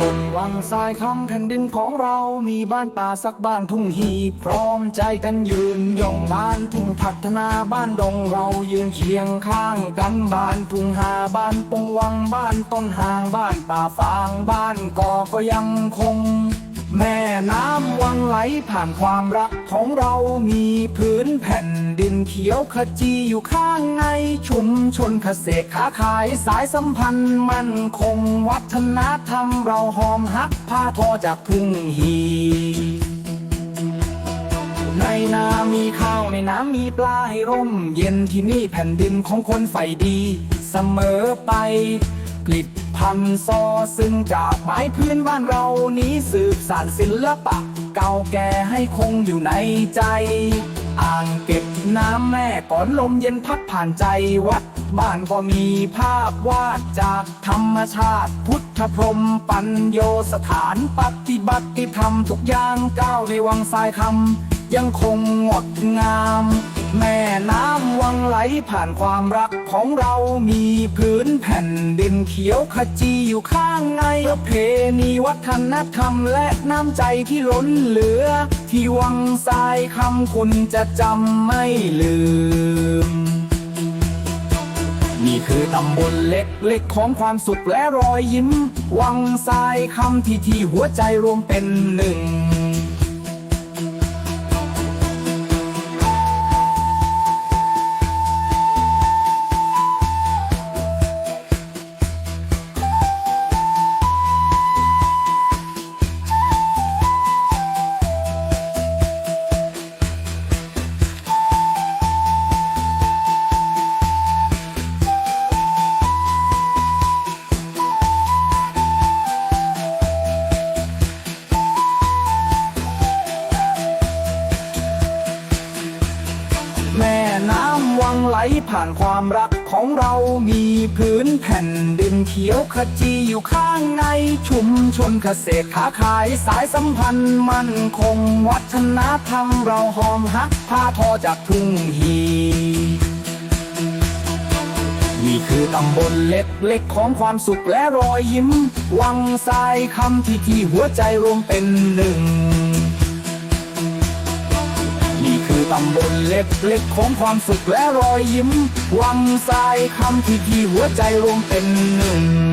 บนวังทรายคำแผ่นดินของเรามีบ้านป่าสักบ้านทุ่งฮีพร้อมใจกันยืนยองบ้านทุ่งพัฒนาบ้านดงเรายืนเคียงข้างกันบ้านทุ่งหาบ้านปงวังบ้านต้นหางบ้านป่าฟางบ้านกอก็ยังคง แม่น้ำวังไหลผ่านความรักของเรามีพื้นแผ่นดินเขียวขจีอยู่ข้างในชุมชนเกษตรค้าขายสายสัมพันธ์มั่นคงวัฒนธรรมเราหอมฮักผ้าทอจากทุ่งฮีในนามีข้าวในน้ำมีปลาให้ร่ม เย็นที่นี่แผ่นดินของคนใฝ่ดี เสมอไปกลิด พันซอซึ่งจากไม้พื้นบ้านเรานี้สืบสานศิลปะ เก่าแก่ให้คงอยู่ในใจ อ่างเก็บน้ำแม่ก่อนลมเย็นพัดผ่านใจวัด บ้านก็มีภาพวาดจากธรรมชาติ พุทธพรหมปัญโยสถานปฏิบัติธรรมทุกอย่างก้าวในวังทรายคำยังคงงดงาม แม่น้ังไหลผ่านความรักของเรามีพื้นแผ่นดินเขียวขจีอยู่ข้างในประเพณีวัฒนธรรมและน้ำใจที่ล้นเหลือ ที่วังทรายคำคุณจะจำไม่ลืม นี่คือตำบลเล็กๆของความสุขและรอยยิ้ม วังทรายคำที่ที่หัวใจรวมเป็นหนึ่ง วังไหลผ่านความรักของเรามีพื้นแผ่นดินเขียวขจีอยู่ข้างในชุมชนเกษตรค้าขายสายสัมพันธ์มั่นคงวัฒนธรรมเราหอมฮักผ้าทอจากทุ่งฮีนี่คือตำบลเล็กๆของความสุขและรอยยิ้ม วังทรายคำที่ที่หัวใจรวมเป็นหนึ่งำบลเล็กๆของความสุขและรอยยิ้มวังทรายคำที่ที่หัวใจรวมเป็นหนึ่ง